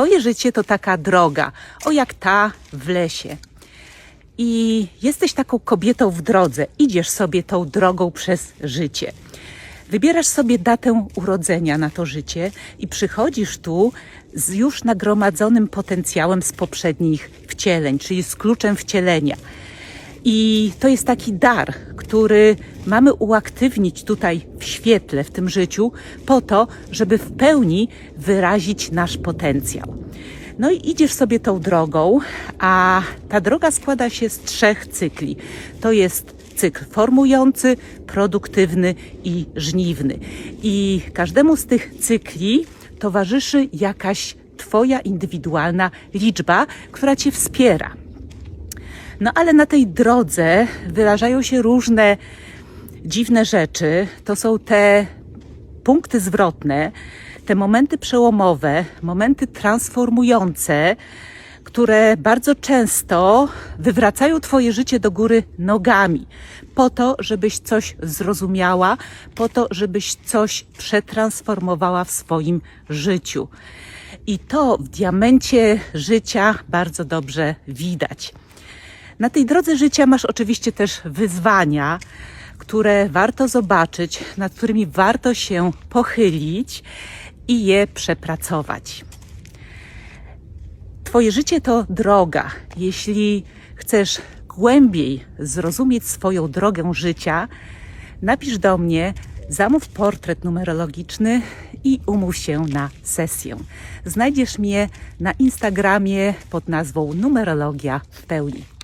Twoje życie to taka droga, o jak ta w lesie. I jesteś taką kobietą w drodze, idziesz sobie tą drogą przez życie. Wybierasz sobie datę urodzenia na to życie i przychodzisz tu z już nagromadzonym potencjałem z poprzednich wcieleń, czyli z kluczem wcielenia. I to jest taki dar, który mamy uaktywnić tutaj w świetle, w tym życiu, po to, żeby w pełni wyrazić nasz potencjał. No i idziesz sobie tą drogą, a ta droga składa się z trzech cykli. To jest cykl formujący, produktywny i żniwny. I każdemu z tych cykli towarzyszy jakaś Twoja indywidualna liczba, która Cię wspiera. No ale na tej drodze wyrażają się różne dziwne rzeczy. To są te punkty zwrotne, te momenty przełomowe, momenty transformujące, które bardzo często wywracają Twoje życie do góry nogami, po to, żebyś coś zrozumiała, po to, żebyś coś przetransformowała w swoim życiu. I to w diamencie życia bardzo dobrze widać. Na tej drodze życia masz oczywiście też wyzwania, które warto zobaczyć, nad którymi warto się pochylić i je przepracować. Twoje życie to droga. Jeśli chcesz głębiej zrozumieć swoją drogę życia, napisz do mnie, zamów portret numerologiczny i umów się na sesję. Znajdziesz mnie na Instagramie pod nazwą Numerologia w pełni.